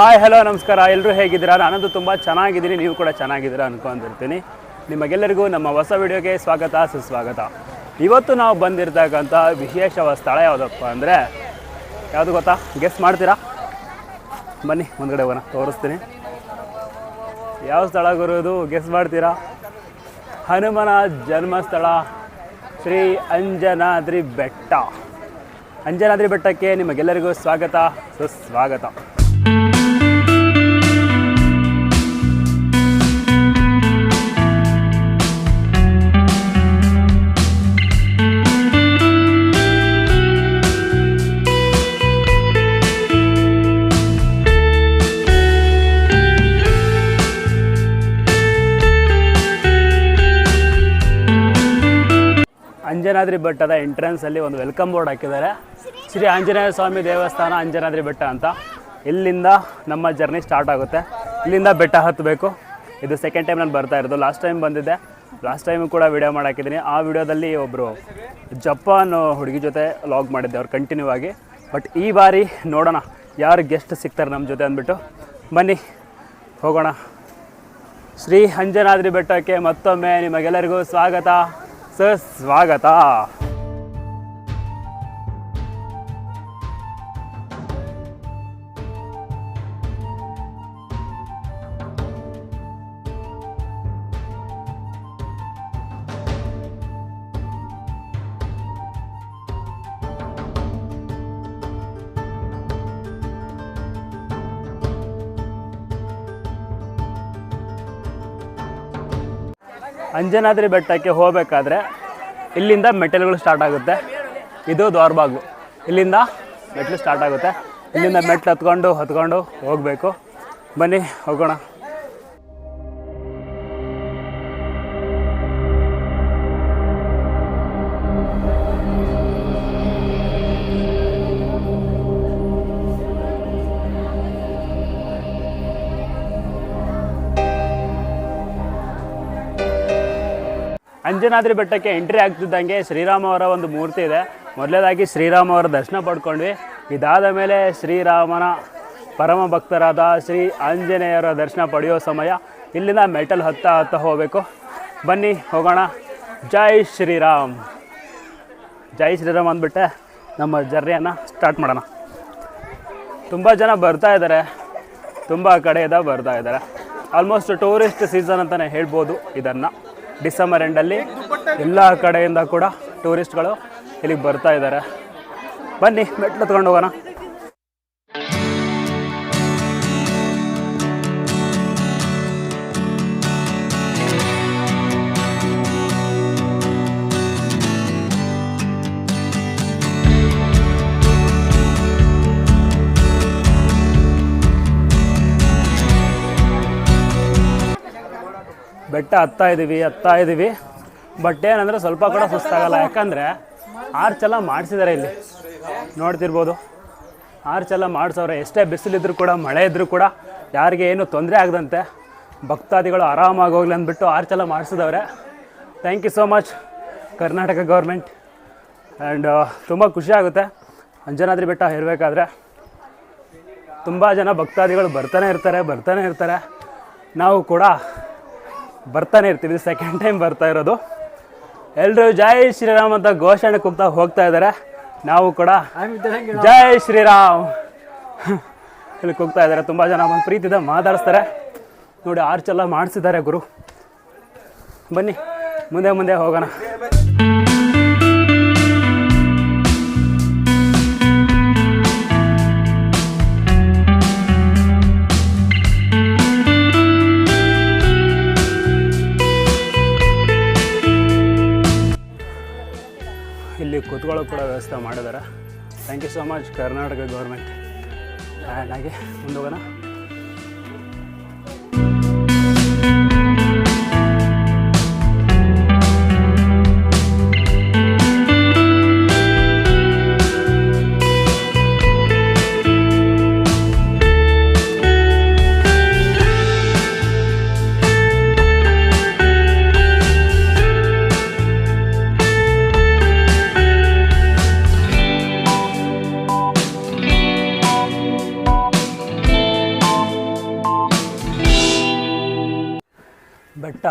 Hi hello ನಮಸ್ಕಾರ. ಎಲ್ಲರೂ ಹೇಗಿದ್ದೀರಾ? ನಾನಂತೂ ತುಂಬ ಚೆನ್ನಾಗಿದ್ದೀನಿ. ನೀವು ಕೂಡ ಚೆನ್ನಾಗಿದ್ದೀರಾ ಅನ್ಕೊಂಡಿರ್ತೀನಿ. ನಿಮಗೆಲ್ಲರಿಗೂ ನಮ್ಮ ಹೊಸ ವಿಡಿಯೋಗೆ ಸ್ವಾಗತ, ಸುಸ್ವಾಗತ. ಇವತ್ತು ನಾವು ಬಂದಿರತಕ್ಕಂಥ ವಿಶೇಷವಾದ ಸ್ಥಳ ಯಾವುದಪ್ಪ ಅಂದರೆ, ಯಾವುದು ಗೊತ್ತಾ? ಗೆಸ್ ಮಾಡ್ತೀರಾ? ಬನ್ನಿ ಮುಂದ್ಗಡೆ ಹೋಗೋಣ. ತೋರಿಸ್ತೀನಿ. ಯಾವ ಸ್ಥಳ ಗುರುದು ಗೆಸ್ ಮಾಡ್ತೀರಾ? ಹನುಮನ ಜನ್ಮಸ್ಥಳ, ಶ್ರೀ ಅಂಜನಾದ್ರಿ ಬೆಟ್ಟ. ಅಂಜನಾದ್ರಿ ಬೆಟ್ಟಕ್ಕೆ ನಿಮಗೆಲ್ಲರಿಗೂ ಸ್ವಾಗತ, ಸುಸ್ವಾಗತ. ಅಂಜನಾದ್ರಿ ಬೆಟ್ಟದ ಎಂಟ್ರೆನ್ಸ್ ಅಲ್ಲಿ ಒಂದು ವೆಲ್ಕಮ್ ಬೋರ್ಡ್ ಹಾಕಿದ್ದಾರೆ. ಶ್ರೀ ಆಂಜನೇಯ ಸ್ವಾಮಿ ದೇವಸ್ಥಾನ ಅಂಜನಾದ್ರಿ ಬೆಟ್ಟ ಅಂತ. ಇಲ್ಲಿಂದ ನಮ್ಮ ಜರ್ನಿ ಸ್ಟಾರ್ಟ್ ಆಗುತ್ತೆ. ಇಲ್ಲಿಂದ ಬೆಟ್ಟ ಹತ್ತಬೇಕು. ಇದು ಸೆಕೆಂಡ್ ಟೈಮ್ ನಾನು ಬರ್ತಾ ಇರೋದು. ಲಾಸ್ಟ್ ಟೈಮ್ ಬಂದಿದ್ದೆ. ಲಾಸ್ಟ್ ಟೈಮ್ ಕೂಡ ವಿಡಿಯೋ ಮಾಡಾಕಿದ್ದೀನಿ. ಆ ವಿಡಿಯೋದಲ್ಲಿ ಒಬ್ಬರು ಜಪಾನ್ ಹುಡುಗಿ ಜೊತೆ ಲಾಗ್ ಮಾಡಿದ್ದೆ. ಅವ್ರು ಕಂಟಿನ್ಯೂ ಆಗಿ. ಬಟ್ ಈ ಬಾರಿ ನೋಡೋಣ. ಯಾರು ಗೆಸ್ಟ್ ಸಿಗ್ತಾರೆ ನಮ್ಮ ಜೊತೆ ಅಂದ್ಬಿಟ್ಟು. ಬನ್ನಿ, ಹೋಗೋಣ. ಶ್ರೀ ಅಂಜನಾದ್ರಿ ಬೆಟ್ಟಕ್ಕೆ ಮತ್ತೊಮ್ಮೆ ನಿಮಗೆಲ್ಲರಿಗೂ ಸ್ವಾಗತ. ಸುಸ್ವಾಗತ ಅಂಜನಾದ್ರಿ ಬೆಟ್ಟಕ್ಕೆ ಹೋಗಬೇಕಾದ್ರೆ ಇಲ್ಲಿಂದ ಮೆಟಲ್ಗಳು ಸ್ಟಾರ್ಟ್ ಆಗುತ್ತೆ. ಇದು ದ್ವಾರಬಾಗ್ಲು. ಇಲ್ಲಿಂದ ಮೆಟ್ಲು ಸ್ಟಾರ್ಟ್ ಆಗುತ್ತೆ. ಇಲ್ಲಿಂದ ಮೆಟ್ಲು ಹತ್ಕೊಂಡು ಹತ್ಕೊಂಡು ಹೋಗಬೇಕು. ಬನ್ನಿ ಹೋಗೋಣ. ಅಂಜನಾದ್ರಿ ಬೆಟ್ಟಕ್ಕೆ ಎಂಟ್ರಿ ಆಗ್ತಿದ್ದಂಗೆ ಶ್ರೀರಾಮ ಅವರ ಒಂದು ಮೂರ್ತಿ ಇದೆ. ಮೊದಲೇದಾಗಿ ಶ್ರೀರಾಮ ಅವರ ದರ್ಶನ ಪಡ್ಕೊಂಡ್ವಿ. ಇದಾದ ಮೇಲೆ ಶ್ರೀರಾಮನ ಪರಮ ಭಕ್ತರಾದ ಶ್ರೀ ಆಂಜನೇಯರ ದರ್ಶನ ಪಡೆಯೋ ಸಮಯ. ಇಲ್ಲಿಂದ ಮೆಟಲ್ ಹತ್ತ ಹತ್ತ ಹೋಗಬೇಕು. ಬನ್ನಿ, ಹೋಗೋಣ. ಜೈ ಶ್ರೀರಾಮ್. ಜೈ ಶ್ರೀರಾಮ್ ಅಂದ್ಬಿಟ್ಟೆ ನಮ್ಮ ಜರ್ನಿಯನ್ನು ಸ್ಟಾರ್ಟ್ ಮಾಡೋಣ. ತುಂಬ ಜನ ಬರ್ತಾ ಇದ್ದಾರೆ. ತುಂಬ ಕಡೆಯಿಂದ ಬರ್ತಾ ಇದ್ದಾರೆ. ಆಲ್ಮೋಸ್ಟ್ ಟೂರಿಸ್ಟ್ ಸೀಸನ್ ಅಂತಲೇ ಹೇಳ್ಬೋದು ಇದನ್ನು. ಡಿಸೆಂಬರ್ ಎಂಡಲ್ಲಿ ಎಲ್ಲ ಕಡೆಯಿಂದ ಕೂಡ ಟೂರಿಸ್ಟ್ಗಳು ಇಲ್ಲಿಗೆ ಬರ್ತಾ ಇದ್ದಾರೆ. ಬನ್ನಿ ಮೆಟ್ಲು ತಗೊಂಡು ಹೋಗೋಣ. ಬೆಟ್ಟ ಹತ್ತಾ ಇದ್ದೀವಿ ಹತ್ತಾ ಇದ್ದೀವಿ ಬಟ್ ಏನಂದರೆ ಸ್ವಲ್ಪ ಕೂಡ ಸುಸ್ತಾಗಲ್ಲ. ಯಾಕಂದರೆ ಆರ್ಚೆಲ್ಲ ಮಾಡಿಸಿದ್ದಾರೆ ಇಲ್ಲಿ. ನೋಡ್ತಿರ್ಬೋದು. ಆರ್ಚೆಲ್ಲ ಮಾಡಿಸೋರೆ ಎಷ್ಟೇ ಬಿಸಿಲಿದ್ರು ಕೂಡ, ಮಳೆ ಇದ್ದರೂ ಕೂಡ ಯಾರಿಗೆ ಏನು ತೊಂದರೆ ಆಗದಂತೆ ಭಕ್ತಾದಿಗಳು ಆರಾಮಾಗಿ ಹೋಗ್ಲಿ ಅಂದ್ಬಿಟ್ಟು ಆರ್ಚೆಲ್ಲ ಮಾಡಿಸಿದವ್ರೆ. Thank you so much Karnataka government and ತುಂಬ ಖುಷಿ ಆಗುತ್ತೆ. ಅಂಜನಾದ್ರಿ ಬೆಟ್ಟ ಇರಬೇಕಾದ್ರೆ ತುಂಬ ಜನ ಭಕ್ತಾದಿಗಳು ಬರ್ತಾನೆ ಇರ್ತಾರೆ ಬರ್ತಾನೆ ಇರ್ತಾರೆ. ನಾವು ಕೂಡ ಬರ್ತಾನೆ ಇರ್ತೀವಿ ಸೆಕೆಂಡ್ ಟೈಮ್ ಬರ್ತಾ ಇರೋದು. ಎಲ್ಲರೂ ಜೈ ಶ್ರೀರಾಮ್ ಅಂತ ಘೋಷಣೆ ಕೂಗ್ತಾ ಹೋಗ್ತಾ ಇದ್ದಾರೆ. ನಾವು ಕೂಡ ಜೈ ಶ್ರೀರಾಮ್. ಇಲ್ಲಿ ಕೂಗ್ತಾ ಇದ್ದಾರೆ ತುಂಬ ಜನ ಒಂದು ಪ್ರೀತಿದ ಮಾತಾಡಿಸ್ತಾರೆ. ನೋಡಿ ಆರ್ಚೆಲ್ಲ ಎಲ್ಲ ಮಾಡಿಸಿದ್ದಾರೆ ಗುರು. ಬನ್ನಿ ಮುಂದೆ ಮುಂದೆ ಹೋಗೋಣ. ಇಲ್ಲಿ ಕೂತ್ಕೊಳ್ಳೋ ಕೂಡ ವ್ಯವಸ್ಥೆ ಮಾಡಿದ್ದಾರೆ thank you so much Karnataka government and ಹಾಗೆ ಮುಂದೋಗೋಣ.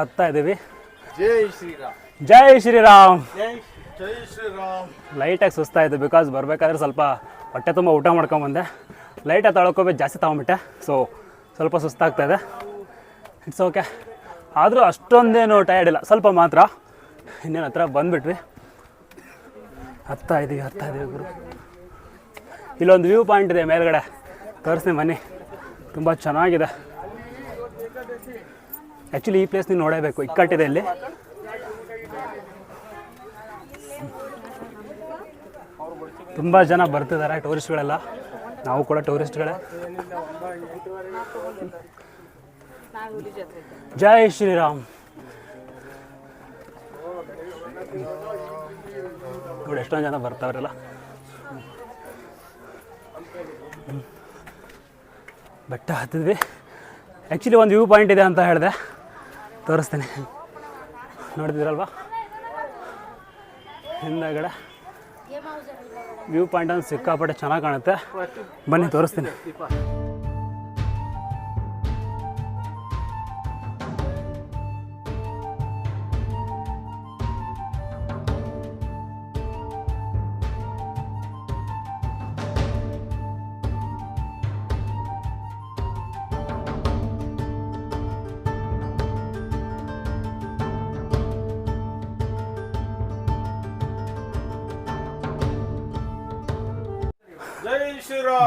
ಹತ್ತಾ ಇದ್ದೀವಿ. ಜೈ ಶ್ರೀರಾಮ್. ಜೈ ಶ್ರೀರಾಮ್. ಜೈ ಶ್ರೀರಾಮ್. ಲೈಟಾಗಿ ಸುಸ್ತಾಯಿತು ಬಿಕಾಸ್ ಬರಬೇಕಾದ್ರೆ ಸ್ವಲ್ಪ ಹೊಟ್ಟೆ ತುಂಬ ಊಟ ಮಾಡ್ಕೊಂಬಂದೆ ಲೈಟಾಗಿ ತೊಳ್ಕೊಬೇಕು ಜಾಸ್ತಿ ತೊಗೊಂಬಿಟ್ಟೆ ಸೊ ಸ್ವಲ್ಪ ಸುಸ್ತಾಗ್ತಾ ಇದೆ. ಇಟ್ಸ್ ಓಕೆ ಆದರೂ ಅಷ್ಟೊಂದೇನು ಟಯರ್ಡ್ ಇಲ್ಲ. ಸ್ವಲ್ಪ ಮಾತ್ರ. ಇನ್ನೇನು ಹತ್ರ ಬಂದುಬಿಟ್ವಿ. ಹತ್ತಾ ಇದ್ದೀವಿ ಹತ್ತಾ ಇದ್ದೀವಿ ಗುರು. ಇಲ್ಲೊಂದು ವ್ಯೂ ಪಾಯಿಂಟ್ ಇದೆ ಮೇಲ್ಗಡೆ. ತೋರಿಸ್ತೀನಿ ಬನ್ನಿ. ತುಂಬ ಚೆನ್ನಾಗಿದೆ. ಆ್ಯಕ್ಚುಲಿ ಈ ಪ್ಲೇಸ್ ನೀವು ನೋಡಬೇಕು. ಇಕ್ಕಟ್ಟಿದೆ ಇಲ್ಲಿ. ತುಂಬ ಜನ ಬರ್ತಿದ್ದಾರೆ ಟೂರಿಸ್ಟ್ಗಳೆಲ್ಲ ನಾವು ಕೂಡ ಟೂರಿಸ್ಟ್ಗಳೇ ಜೈ ಶ್ರೀರಾಮ್. ನೋಡಿ, ಎಷ್ಟೊಂದು ಜನ ಬರ್ತಾವ್ರಲ್ಲ. ಬೆಟ್ಟ ಹತ್ತಿದ್ವಿ. ಆ್ಯಕ್ಚುಲಿ ಒಂದು ವ್ಯೂ ಪಾಯಿಂಟ್ ಇದೆ ಅಂತ ಹೇಳಿದೆ. ತೋರಿಸ್ತೀನಿ. ನೋಡ್ತಿದ್ರಲ್ವಾ ಹಿಂದಗಡೆ ವ್ಯೂ ಪಾಯಿಂಟ್ ಅಂತ ಸಿಕ್ಕಾಪಟ್ಟೆ ಚೆನ್ನಾಗಿ ಕಾಣುತ್ತೆ. ಬನ್ನಿ ತೋರಿಸ್ತೀನಿ.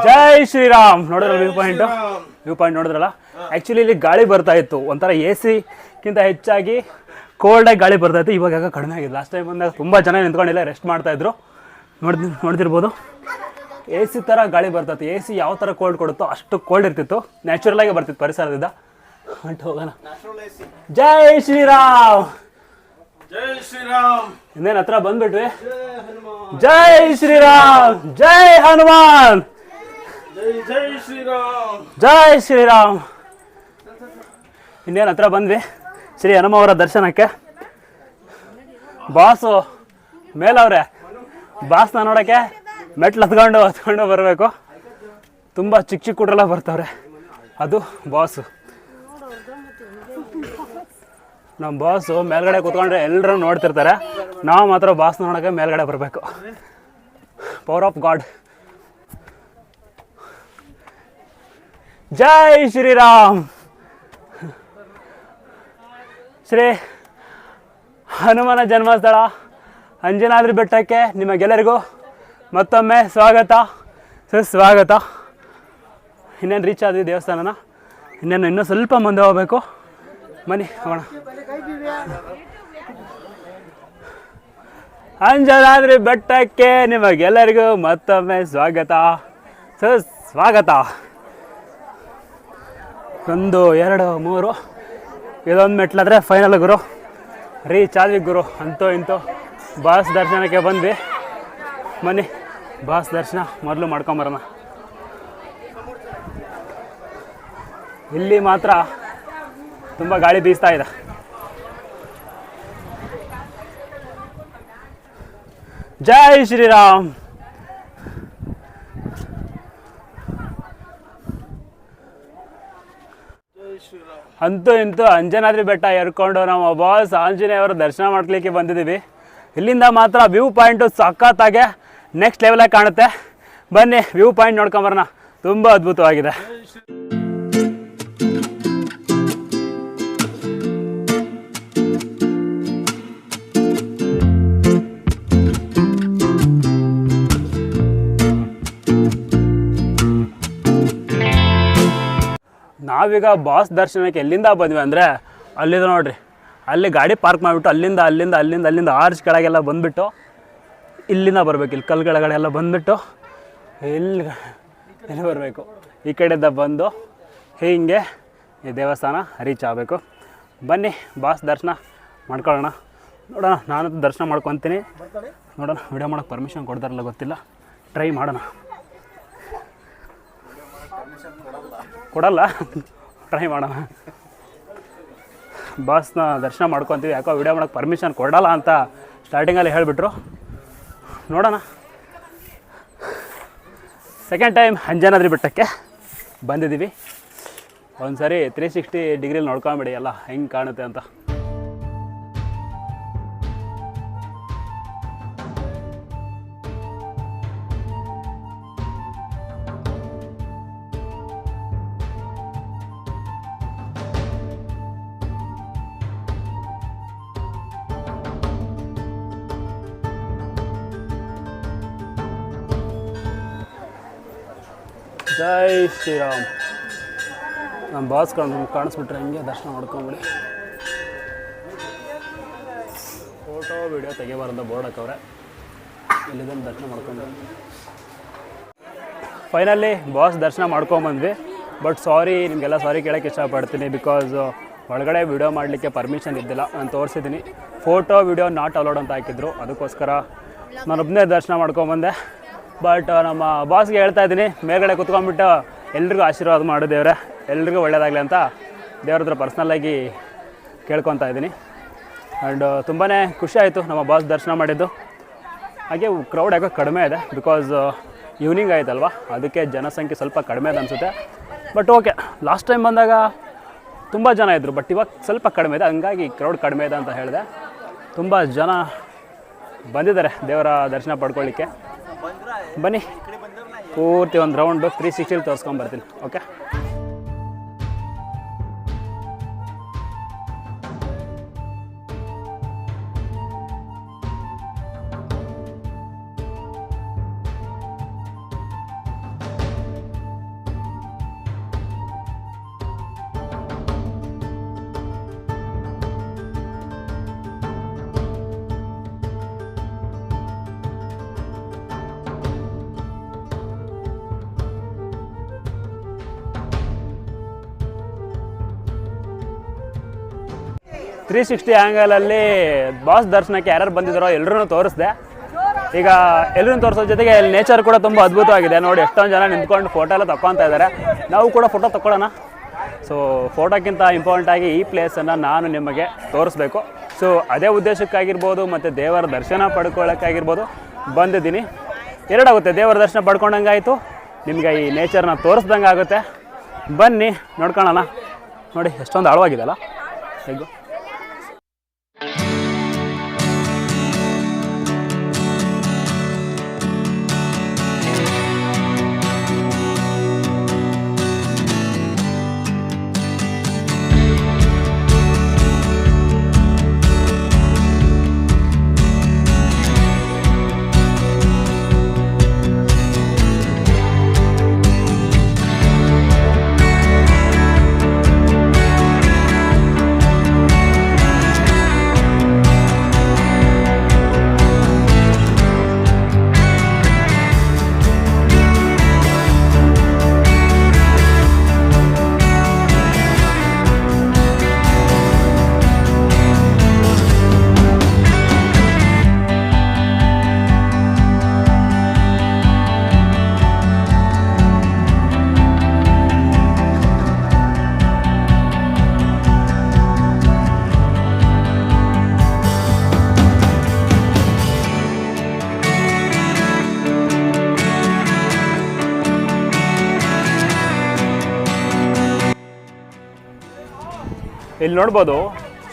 ಜೈ ಶ್ರೀರಾಮ್. ನೋಡಿದ್ರಲ್ಲ ನೋಡಿದ್ರ ವ್ಯೂ ಪಾಯಿಂಟ್. ವ್ಯೂ ಪಾಯಿಂಟ್ ನೋಡಿದ್ರಲ್ಲ? ಆಕ್ಚುಲಿ ಇಲ್ಲಿ ಗಾಳಿ ಬರ್ತಾ ಇತ್ತು. ಒಂಥರ ಎ ಸಿಗಿಂತ ಹೆಚ್ಚಾಗಿ ಕೋಲ್ಡಾಗಿ ಗಾಳಿ ಬರ್ತಾ ಇತ್ತು. ಇವಾಗ ಯಾಕೆ ಕಡಿಮೆ ಆಗಿದೆ. ಲಾಸ್ಟ್ ಟೈಮ್ ಬಂದಾಗ ತುಂಬ ಜನ ನಿಂತ್ಕೊಂಡಿಲ್ಲ ರೆಸ್ಟ್ ಮಾಡ್ತಾ ಇದ್ರು. ನೋಡಿ ನೋಡ್ತಿರ್ಬೋದು. ಎ ಸಿ ಥರ ಗಾಳಿ ಬರ್ತೈತೆ ಎ ಸಿ ಯಾವ ಥರ ಕೋಲ್ಡ್ ಕೊಡುತ್ತೋ ಅಷ್ಟು ಕೋಲ್ಡ್ ಇರ್ತಿತ್ತು. ನ್ಯಾಚುರಲ್ ಆಗಿ ಬರ್ತಿತ್ತು ಪರಿಸರದಿಂದ. ಹೊಂಟು ಹೋಗೋಣ. ಜೈ ಶ್ರೀರಾಮ್. ಜೈ ಶ್ರೀರಾಮ್. ಇನ್ನೇನು ಹತ್ರ ಬಂದ್ಬಿಟ್ವಿ? ಜೈ ಶ್ರೀರಾಮ್. ಜೈ ಹನುಮಾನ್. ಜೈ ಶ್ರೀರಾಮ್. ಜೈ ಶ್ರೀರಾಮ್. ಇನ್ನೇನು ಹತ್ರ ಬಂದ್ವಿ. ಶ್ರೀ ಹನುಮ ಅವರ ದರ್ಶನಕ್ಕೆ. ಬಾಸು, ಮೇಲವ್ರೆ, ಬಾಸ್ನ ನೋಡೋಕ್ಕೆ ಮೆಟ್ಲು ಹತ್ಕೊಂಡು ಹತ್ಕೊಂಡು ಬರಬೇಕು. ತುಂಬ ಚಿಕ್ಕ ಚಿಕ್ಕ ಹುಡ್ರೆಲ್ಲ ಬರ್ತವ್ರೆ. ಅದು ಬಾಸು. ನಮ್ಮ ಬಾಸು ಮೇಲ್ಗಡೆ ಕೂತ್ಕೊಂಡ್ರೆ ಎಲ್ಲರೂ ನೋಡ್ತಿರ್ತಾರೆ. ನಾವು ಮಾತ್ರ ಬಾಸ್ನ ನೋಡೋಕ್ಕೆ ಮೇಲ್ಗಡೆ ಬರಬೇಕು. ಪವರ್ ಆಫ್ ಗಾಡ್ ಜೈ ಶ್ರೀರಾಮ್. ಶ್ರೀ ಹನುಮನ ಜನ್ಮಸ್ಥಳ, ಅಂಜನಾದ್ರಿ ಬೆಟ್ಟಕ್ಕೆ ನಿಮಗೆಲ್ಲರಿಗೂ ಮತ್ತೊಮ್ಮೆ ಸ್ವಾಗತ. ಸುಸ್ವಾಗತ ಇನ್ನೇನು ರೀಚ್ ಆದ್ವಿ ದೇವಸ್ಥಾನನ? ಇನ್ನೇನು ಇನ್ನೂ ಸ್ವಲ್ಪ ಮುಂದೆ ಹೋಗಬೇಕು. ಬನ್ನಿ ಹೋಗೋಣ. ಅಂಜನಾದ್ರಿ ಬೆಟ್ಟಕ್ಕೆ ನಿಮಗೆಲ್ಲರಿಗೂ ಮತ್ತೊಮ್ಮೆ ಸ್ವಾಗತ. ಸುಸ್ವಾಗತ ಒಂದು, ಎರಡು, ಮೂರು. ಇದೊಂದು ಮೆಟ್ಲಾದ್ರೆ ಫೈನಲ್ ಗುರು. ರೀಚ್ ಆದ್ವಿ ಗುರು, ಅಂತೂ ಇಂತೂ. ಬಾಸ್ ದರ್ಶನಕ್ಕೆ ಬಂದ್ವಿ. ಮನೆ ಬಾಸ್ ದರ್ಶನ ಮೊದಲು ಮಾಡ್ಕೊಂಬರೋಣ ಇಲ್ಲಿ ಮಾತ್ರ ತುಂಬ ಗಾಳಿ ಬೀಸ್ತಾ ಇದೆ. ಜೈ ಶ್ರೀರಾಮ್. ಅಂತೂ ಇಂತೂ ಅಂಜನಾದ್ರಿ ಬೆಟ್ಟ ಎರ್ಕೊಂಡು ನಾವು ಬಾಸ್ ಆಂಜನೇಯವರ ದರ್ಶನ ಮಾಡ್ಲಿಕ್ಕೆ ಬಂದಿದ್ದೀವಿ. ಇಲ್ಲಿಂದ ಮಾತ್ರ ವ್ಯೂ ಪಾಯಿಂಟು ಸಖತ್ತಾಗೆ ನೆಕ್ಸ್ಟ್ ಲೆವೆಲಾಗಿ ಕಾಣುತ್ತೆ. ಬನ್ನಿ, ವ್ಯೂ ಪಾಯಿಂಟ್ ನೋಡ್ಕೊಂಬರೋಣ. ತುಂಬ ಅದ್ಭುತವಾಗಿದೆ. ನಾವೀಗ ಬಾಸ್ ದರ್ಶನಕ್ಕೆ ಎಲ್ಲಿಂದ ಬಂದ್ವಿ ಅಂದರೆ ಅಲ್ಲಿದೆ ನೋಡ್ರಿ. ಅಲ್ಲಿ ಗಾಡಿ ಪಾರ್ಕ್ ಮಾಡಿಬಿಟ್ಟು ಅಲ್ಲಿಂದ ಅಲ್ಲಿಂದ ಅಲ್ಲಿಂದ ಅಲ್ಲಿಂದ ಆರ್ಚ್ ಕೆಳಗೆಲ್ಲ ಬಂದುಬಿಟ್ಟು ಇಲ್ಲಿಂದ ಬರಬೇಕು. ಇಲ್ಲಿ ಕಲ್ಲು ಕೆಳಗಡೆ ಬಂದುಬಿಟ್ಟು ಇಲ್ಲಿ ಇಲ್ಲಿ ಬರಬೇಕು? ಈ ಕಡೆಯಿಂದ ಬಂದು ಹೀಗೆ ಈ ದೇವಸ್ಥಾನ ರೀಚ್ ಆಗಬೇಕು. ಬನ್ನಿ, ಬಾಸ್ ದರ್ಶನ ಮಾಡ್ಕೊಳ್ಳೋಣ. ನೋಡೋಣ ನಾನು ದರ್ಶನ ಮಾಡ್ಕೊತೀನಿ. ನೋಡೋಣ, ವಿಡಿಯೋ ಮಾಡೋಕ್ಕೆ ಪರ್ಮಿಷನ್ ಕೊಡ್ತಾರಲ್ಲ ಗೊತ್ತಿಲ್ಲ. ಟ್ರೈ ಮಾಡೋಣ. ಕೊಡಲ್ಲ. ಟ್ರೈ ಮಾಡೋಣ. ಬಾಸ್ನ ದರ್ಶನ ಮಾಡ್ಕೊತೀವಿ. ಯಾಕೋ ವಿಡಿಯೋ ಮಾಡೋಕ್ಕೆ ಪರ್ಮಿಷನ್ ಕೊಡಲ್ಲ ಅಂತ ಸ್ಟಾರ್ಟಿಂಗಲ್ಲಿ ಹೇಳಿಬಿಟ್ರು. ನೋಡೋಣ. ಸೆಕೆಂಡ್ ಟೈಮ್ ಅಂಜನಾದ್ರಿ ಬೆಟ್ಟಕ್ಕೆ ಬಂದಿದ್ದೀವಿ. ಒಂದು ಸರಿ ತ್ರೀ ಸಿಕ್ಸ್ಟಿ ಡಿಗ್ರಿಲಿ ನೋಡ್ಕೊಂಬಿಡಿ ಎಲ್ಲ ಹೆಂಗೆ ಕಾಣುತ್ತೆ ಅಂತ. ಜೈ ಶ್ರೀರಾಮ್. ನಮ್ಮ ಬಾಸ್ ಕಾಣ್ ಕಾಣಿಸ್ಬಿಟ್ರೆ ಹಂಗೆ ದರ್ಶನ ಮಾಡ್ಕೊಂಬಿಡಿ. ಫೋಟೋ ವಿಡಿಯೋ ತೆಗಿಬಾರ್ದು ಬೋರ್ಡ್ ಹಾಕವ್ರೆ. ಇಲ್ಲಿಂದ ದರ್ಶನ ಮಾಡ್ಕೊಂಡು ಫೈನಲಿ ಬಾಸ್ ದರ್ಶನ ಮಾಡ್ಕೊಂಬಂದ್ವಿ. ಬಟ್ ಸಾರಿ ನಿಮಗೆಲ್ಲ ಸಾರಿ ಕೇಳೋಕ್ಕೆ ಇಷ್ಟಪಡ್ತೀನಿ ಬಿಕಾಸ್ ಒಳಗಡೆ ವಿಡಿಯೋ ಮಾಡಲಿಕ್ಕೆ ಪರ್ಮಿಷನ್ ಇದ್ದಿಲ್ಲ. ನಾನು ತೋರಿಸಿದ್ದೀನಿ ಫೋಟೋ ವಿಡಿಯೋ ನಾಟ್ ಅಲೌಡ್ ಅಂತ ಹಾಕಿದ್ರು. ಅದಕ್ಕೋಸ್ಕರ ನಾನೊಬ್ಬನೇ ದರ್ಶನ ಮಾಡ್ಕೊಂಬಂದೆ. ಬಟ್ ನಮ್ಮ ಬಾಸ್ಗೆ ಹೇಳ್ತಾ ಇದ್ದೀನಿ, ಮೇಲ್ಗಡೆ ಕುತ್ಕೊಂಡ್ಬಿಟ್ಟು ಎಲ್ರಿಗೂ ಆಶೀರ್ವಾದ ಮಾಡು ದೇವ್ರೆ. ಎಲ್ರಿಗೂ ಒಳ್ಳೇದಾಗಲಿ ಅಂತ ದೇವ್ರ ಹತ್ರ ಪರ್ಸ್ನಲ್ಲಾಗಿ ಕೇಳ್ಕೊತಾ ಇದ್ದೀನಿ. ಆ್ಯಂಡ್ ತುಂಬಾ ಖುಷಿ ಆಯಿತು ನಮ್ಮ ಬಾಸ್ ದರ್ಶನ ಮಾಡಿದ್ದು. ಹಾಗೆ ಕ್ರೌಡ್ ಯಾಕೋ ಕಡಿಮೆ ಇದೆ ಬಿಕಾಸ್ ಈವ್ನಿಂಗ್ ಆಯ್ತಲ್ವ? ಅದಕ್ಕೆ ಜನಸಂಖ್ಯೆ ಸ್ವಲ್ಪ ಕಡಿಮೆ ಇದೆ ಅನಿಸುತ್ತೆ. ಬಟ್ ಓಕೆ ಲಾಸ್ಟ್ ಟೈಮ್ ಬಂದಾಗ ತುಂಬ ಜನ ಇದ್ದರು ಬಟ್ ಇವಾಗ ಸ್ವಲ್ಪ ಕಡಿಮೆ ಇದೆ. ಹಂಗಾಗಿ ಕ್ರೌಡ್ ಕಡಿಮೆ ಇದೆ ಅಂತ ಹೇಳಿದೆ. ತುಂಬ ಜನ ಬಂದಿದ್ದಾರೆ ದೇವರ ದರ್ಶನ ಪಡ್ಕೊಳ್ಳಿಕ್ಕೆ. ಬನ್ನಿ. ಪೂರ್ತಿ ಒಂದು ರೌಂಡು ತ್ರೀ ಸಿಕ್ಸ್ಟಿಲಿ ತೋರಿಸ್ಕೊಂಬರ್ತೀನಿ ಓಕೆ ತ್ರೀ ಸಿಕ್ಸ್ಟಿ ಆ್ಯಂಗಲಲ್ಲಿ ಬಾಸ್ ದರ್ಶನಕ್ಕೆ ಯಾರ್ಯಾರು ಬಂದಿದ್ದಾರೋ ಎಲ್ಲರೂ ತೋರಿಸ್ದೆ. ಈಗ ಎಲ್ಲರೂ ತೋರಿಸೋ ಜೊತೆಗೆ ಅಲ್ಲಿ ನೇಚರ್ ಕೂಡ ತುಂಬ ಅದ್ಭುತವಾಗಿದೆ. ನೋಡಿ, ಎಷ್ಟೊಂದು ಜನ ನಿಂತ್ಕೊಂಡು ಫೋಟೋ ಎಲ್ಲ ತಗೊತಾ ಇದ್ದಾರೆ ನಾವು ಕೂಡ ಫೋಟೋ ತಗೊಳ್ಳೋಣ ಸೊ ಫೋಟೋಕ್ಕಿಂತ ಇಂಪಾರ್ಟೆಂಟ್ ಆಗಿ ಈ ಪ್ಲೇಸನ್ನು ನಾನು ನಿಮಗೆ ತೋರಿಸ್ಬೇಕು. ಸೊ ಅದೇ ಉದ್ದೇಶಕ್ಕಾಗಿರ್ಬೋದು ಮತ್ತು ದೇವರ ದರ್ಶನ ಪಡ್ಕೊಳ್ಳೋಕ್ಕಾಗಿರ್ಬೋದು ಬಂದಿದ್ದೀನಿ. ಎರಡಾಗುತ್ತೆ, ದೇವರ ದರ್ಶನ ಪಡ್ಕೊಂಡಂಗೆ ಆಯಿತು. ನಿಮಗೆ ಈ ನೇಚರ್ನ ತೋರಿಸ್ದಂಗೆ ಆಗುತ್ತೆ. ಬನ್ನಿ, ನೋಡ್ಕೊಳ್ಳೋಣ. ನೋಡಿ, ಎಷ್ಟೊಂದು ಆಳವಾಗಿದೆಯಲ್ಲ ಹೇಗೂ. ಇಲ್ಲಿ ನೋಡ್ಬೋದು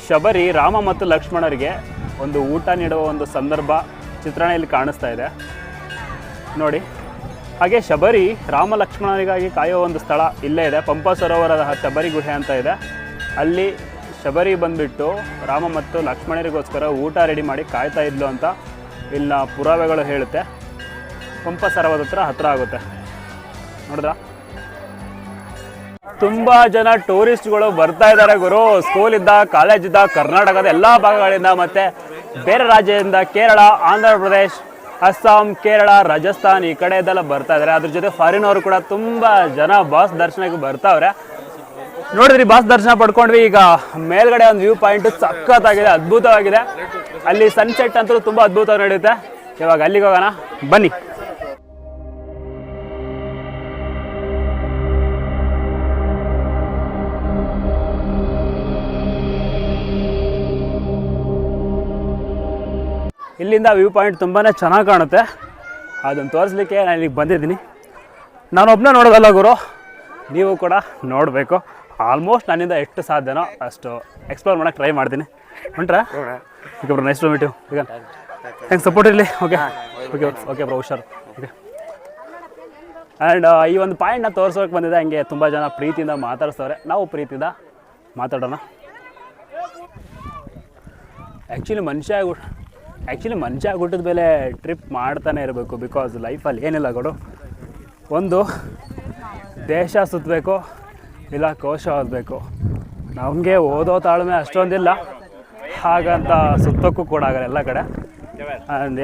ಶಬರಿ, ರಾಮ ಮತ್ತು ಲಕ್ಷ್ಮಣರಿಗೆ ಒಂದು ಊಟ ನೀಡುವ ಒಂದು ಸಂದರ್ಭ ಚಿತ್ರಣ ಇಲ್ಲಿ ಕಾಣಿಸ್ತಾ ಇದೆ. ನೋಡಿ, ಹಾಗೆ ಶಬರಿ, ರಾಮ, ಲಕ್ಷ್ಮಣರಿಗಾಗಿ ಕಾಯುವ ಒಂದು ಸ್ಥಳ ಇಲ್ಲೇ ಇದೆ. ಪಂಪ ಸರೋವರದ ಶಬರಿ ಗುಹೆ ಅಂತ ಇದೆ. ಅಲ್ಲಿ ಶಬರಿ ಬಂದುಬಿಟ್ಟು ರಾಮ ಮತ್ತು ಲಕ್ಷ್ಮಣರಿಗೋಸ್ಕರ ಊಟ ರೆಡಿ ಮಾಡಿ ಕಾಯ್ತಾ ಇದ್ಲು ಅಂತ ಇಲ್ಲಿನ ಪುರಾವೆಗಳು ಹೇಳುತ್ತೆ. ಪಂಪ ಸರೋವರದ ಹತ್ರ ಹತ್ರ ಆಗುತ್ತೆ. ನೋಡಿದ್ರಾ? ತುಂಬಾ ಜನ ಟೂರಿಸ್ಟ್ಗಳು ಬರ್ತಾ ಇದ್ದಾರೆ ಗುರು. ಸ್ಕೂಲ್ ಇದ್ದ ಕಾಲೇಜ್ ಇದ್ದ ಕರ್ನಾಟಕದ ಎಲ್ಲಾ ಭಾಗಗಳಿಂದ ಮತ್ತೆ ಬೇರೆ ರಾಜ್ಯದಿಂದ ಕೇರಳ, ಆಂಧ್ರ ಪ್ರದೇಶ್, ಅಸ್ಸಾಂ, ಕೇರಳ, ರಾಜಸ್ಥಾನ್ ಈ ಕಡೆದೆಲ್ಲ ಬರ್ತಾ ಇದ್ದಾರೆ. ಅದ್ರ ಜೊತೆ ಫಾರಿನ್ ಅವರು ಕೂಡ ತುಂಬಾ ಜನ ಬಾಸ್ ದರ್ಶನಕ್ಕೆ ಬರ್ತಾವ್ರೆ. ನೋಡಿದ್ರಿ ಬಾಸ್ ದರ್ಶನ ಪಡ್ಕೊಂಡ್ವಿ. ಈಗ ಮೇಲ್ಗಡೆ ಒಂದು ವ್ಯೂ ಪಾಯಿಂಟ್ ಸಖತ್ತಾಗಿದೆ, ಅದ್ಭುತವಾಗಿದೆ. ಅಲ್ಲಿ ಸನ್ಸೆಟ್ ಅಂತೂ ತುಂಬಾ ಅದ್ಭುತವಾಗಿ ನಡೆಯುತ್ತೆ. ಇವಾಗ ಅಲ್ಲಿಗೆ ಹೋಗೋಣ. ಬನ್ನಿ. ಇಲ್ಲಿಂದ ವ್ಯೂ ಪಾಯಿಂಟ್ ತುಂಬಾ ಚೆನ್ನಾಗಿ ಕಾಣುತ್ತೆ. ಅದನ್ನು ತೋರಿಸ್ಲಿಕ್ಕೆ ನಾನು ಇಲ್ಲಿಗೆ ಬಂದಿದ್ದೀನಿ. ನಾನು ಒಬ್ಬನೇ ನೋಡೋದಲ್ಲ ಗುರು, ನೀವು ಕೂಡ ನೋಡಬೇಕು. ಆಲ್ಮೋಸ್ಟ್ ನನ್ನಿಂದ ಎಷ್ಟು ಸಾಧ್ಯನೋ ಅಷ್ಟು ಎಕ್ಸ್ಪ್ಲೋರ್ ಮಾಡೋಕೆ ಟ್ರೈ ಮಾಡ್ತೀನಿ. ಹೊಂಟ್ರಾ okay bro nice to meet you ಈಗ ಥ್ಯಾಂಕ್ಸ್ ಸಪೋರ್ಟ್ ಇರಲಿ. ಓಕೆ ಓಕೆ ಓಕೆ ಬ್ರೋ ಹುಷಾರು. ಓಕೆ ಆ್ಯಂಡ್ ಈ ಒಂದು ಪಾಯಿಂಟ್ನ ತೋರಿಸೋಕೆ ಬಂದಿದೆ, ಹಂಗೆ ತುಂಬ ಜನ ಪ್ರೀತಿಯಿಂದ ಮಾತಾಡ್ಸವ್ರೆ. ನಾವು ಪ್ರೀತಿಯಿಂದ ಮಾತಾಡೋಣ. ಆ್ಯಕ್ಚುಲಿ ಮನುಷ್ಯ ಆ್ಯಕ್ಚುಲಿ ಮನುಷ್ಯ ಹುಟ್ಟಿದ ಮೇಲೆ ಟ್ರಿಪ್ ಮಾಡ್ತಾನೆ ಇರಬೇಕು ಬಿಕಾಸ್ ಲೈಫಲ್ಲಿ ಏನಿಲ್ಲ ಕೊಡು ಒಂದು, ದೇಶ ಸುತ್ತಬೇಕು ಇಲ್ಲ ಕೋಶ ಓದಬೇಕು ನಮಗೆ ಓದೋ ತಾಳ್ಮೆ ಅಷ್ಟೊಂದಿಲ್ಲ. ಹಾಗಂತ ಸುತ್ತಕ್ಕೂ ಕೂಡ ಆಗಲ್ಲ ಎಲ್ಲ ಕಡೆ.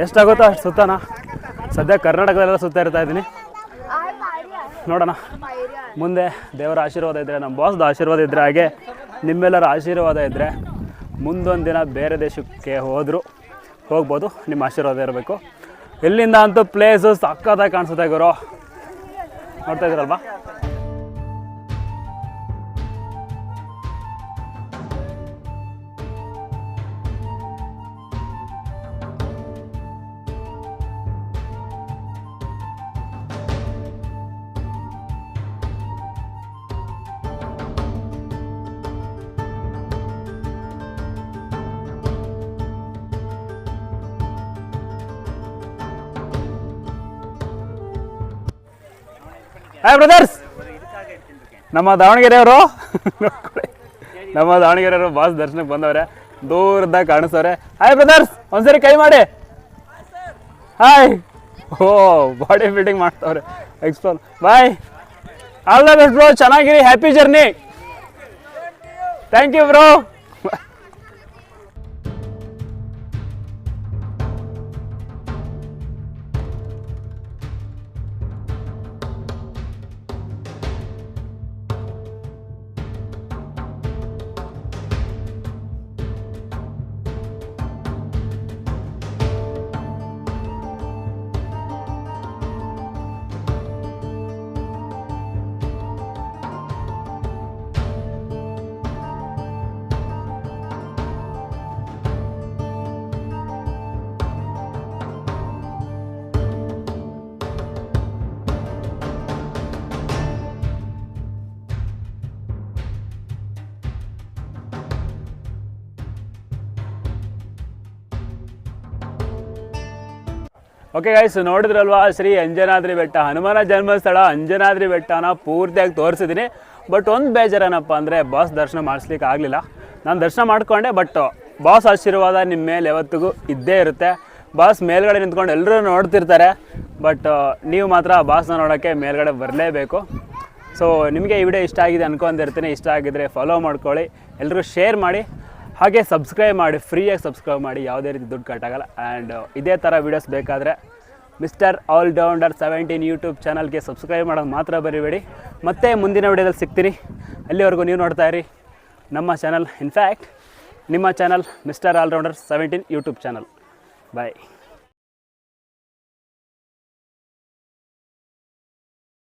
ಎಷ್ಟಾಗುತ್ತೋ ಅಷ್ಟು ಸುತ್ತಾನ. ಸದ್ಯ ಕರ್ನಾಟಕದಲ್ಲೆಲ್ಲ ಸುತ್ತಾ ಇರ್ತಾ ಇದ್ದೀನಿ. ನೋಡೋಣ. ಮುಂದೆ ದೇವರ ಆಶೀರ್ವಾದ ಇದ್ದರೆ ನಮ್ಮ ಬಾಸ್ದು ಆಶೀರ್ವಾದ ಇದ್ದರೆ ಹಾಗೆ ನಿಮ್ಮೆಲ್ಲರ ಆಶೀರ್ವಾದ ಇದ್ದರೆ ಮುಂದೊಂದು ದಿನ ಬೇರೆ ದೇಶಕ್ಕೆ ಹೋದರೂ. ಹೋಗ್ಬೋದು ನಿಮ್ಮ ಆಶೀರ್ವಾದ ಇರಬೇಕು. ಎಲ್ಲಿಂದ ಅಂತೂ ಪ್ಲೇಸು ಸಕ್ಕತ್ತಾಗಿ ಕಾಣಿಸುತ್ತೆ ಗುರು. ನೋಡ್ತಾ ಇದ್ದೀರಲ್ವಾ? ಹಾಯ್ ಬ್ರದರ್ಸ್ ನಮ್ಮ ದಾವಣಗೆರೆಯವರು ನಮ್ಮ ದಾವಣಗೆರೆಯವರು ಬಾಸ್ ದರ್ಶನಕ್ಕೆ ಬಂದವ್ರೆ. ದೂರದಾಗ ಕಾಣಿಸ್ತವ್ರೆ ಹಾಯ್ ಬ್ರದರ್ಸ್ ಒಂದ್ಸರಿ ಕೈ ಮಾಡಿ. Hi oh body building ಮಾಡ್ತವ್ರೆ. Explore bye all the best bro Channagiri. Happy journey thank you bro okay guys ನೋಡಿದ್ರಲ್ವಾ? ಶ್ರೀ ಅಂಜನಾದ್ರಿ ಬೆಟ್ಟ. ಹನುಮಾನ ಜನ್ಮಸ್ಥಳ ಅಂಜನಾದ್ರಿ ಬೆಟ್ಟನ ಪೂರ್ತಿಯಾಗಿ ತೋರಿಸಿದ್ದೀನಿ. ಬಟ್ ಒಂದು ಬೇಜಾರೇನಪ್ಪ ಅಂದರೆ ಬಾಸ್ ದರ್ಶನ ಮಾಡಿಸ್ಲಿಕ್ಕೆ ಆಗಲಿಲ್ಲ. ನಾನು ದರ್ಶನ ಮಾಡಿಕೊಂಡೆ ಬಟ್ ಬಾಸ್ ಆಶೀರ್ವಾದ ನಿಮ್ಮ ಮೇಲೆ ಯಾವತ್ತಿಗೂ ಇದ್ದೇ ಇರುತ್ತೆ. ಬಾಸ್ ಮೇಲ್ಗಡೆ ನಿಂತ್ಕೊಂಡು ಎಲ್ಲರೂ ನೋಡ್ತಿರ್ತಾರೆ. ಬಟ್ ನೀವು ಮಾತ್ರ ಬಾಸ್ನ ನೋಡೋಕ್ಕೆ ಮೇಲ್ಗಡೆ ಬರಲೇಬೇಕು. ಸೊ ನಿಮಗೆ ಈ ವಿಡಿಯೋ ಇಷ್ಟ ಆಗಿದೆ ಅನ್ಕೊಂಡಿರ್ತೀನಿ. ಇಷ್ಟ ಆಗಿದ್ರೆ ಫಾಲೋ ಮಾಡ್ಕೊಳ್ಳಿ. ಎಲ್ಲರೂ ಶೇರ್ ಮಾಡಿ. ಹಾಗೆ ಸಬ್ಸ್ಕ್ರೈಬ್ ಮಾಡಿ, ಫ್ರೀಯಾಗಿ ಸಬ್ಸ್ಕ್ರೈಬ್ ಮಾಡಿ, ಯಾವುದೇ ರೀತಿ ದುಡ್ಡು ಕಟ್ಟಾಗಲ್ಲ. ಆ್ಯಂಡ್ ಇದೇ ಥರ ವೀಡಿಯೋಸ್ ಬೇಕಾದರೆ mister all rounder seventeen YouTube ಚಾನಲ್ಗೆ ಸಬ್ಸ್ಕ್ರೈಬ್ ಮಾಡೋದು ಮಾತ್ರ ಬರಿಬೇಡಿ. ಮತ್ತೆ ಮುಂದಿನ ವಿಡಿಯೋದಲ್ಲಿ ಸಿಗ್ತೀನಿ. ಅಲ್ಲಿವರೆಗೂ ನೀವು ನೋಡ್ತಾ ಇರಿ ನಮ್ಮ ಚಾನಲ್ ಇನ್ಫ್ಯಾಕ್ಟ್ ನಿಮ್ಮ channel mister all rounder seventeen YouTube channel bye